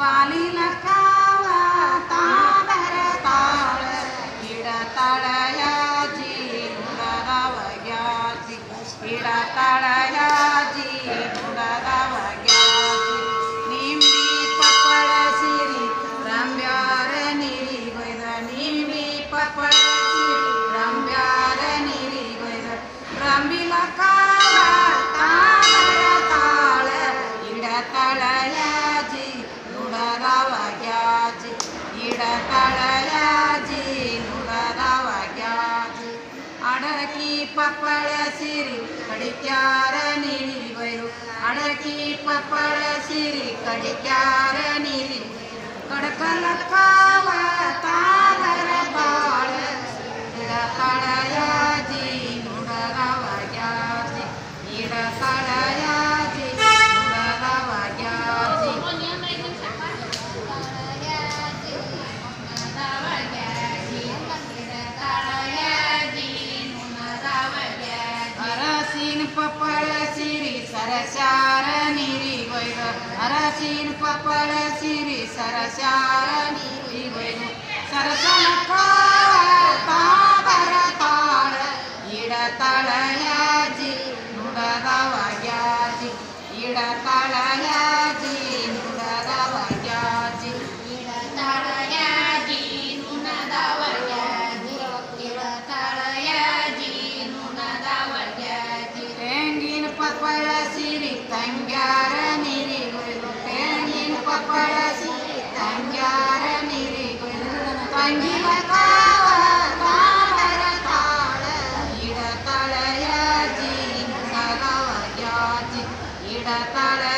ಬಾಲಿನ ಕಾವ ತಾಳರ ತಾಳ, ಗಿಡ ತಳಯಾಜಿ ನುಡರವಯಾಜಿ ಗಿಡ ತಳಯಾಜಿ ನುಡರವಯಾಜಿ ನಿಂಬಿ ಪಪ್ಪಳ ಸಿರಿ, ರಂಬ್ಯಾರ ನೀರಿ ಗೊಯ್ದ ನಿಂಬಿ ಪಪ್ಪಳ ತಳಯಾಜಿ ನುಡದವ ಗ್ಯಾಜಿ ಅಡಕಿ ಪಪ್ಪಳ ಸಿರಿ ಕಡಿಕ್ಯಾರ ಬೈರು ಅಡಕಿ ಪಪ್ಪಳ ಸಿರಿ ಕಡಿಕ್ಯಾರ सरशार निरी वैग हरशीर पपळ शिरी सरशार निरी वैग सरसन ताबर ताळ इड तळयाजी नुडदा वाग्याजी इड तळयाजी नुडदा वाग्याजी इड तळयाजी नुडदा वाग्याजी इड तळयाजी नुडदा वाग्याजी रेंगीन पपळ தஞ்சார நிறி குரு தேனின் பப்பழசி தஞ்சார நிறி குரு பஞ்சில காவ தாமர தாழ இடத்தலையாச்சி சகவயாச்சி இடத்தலை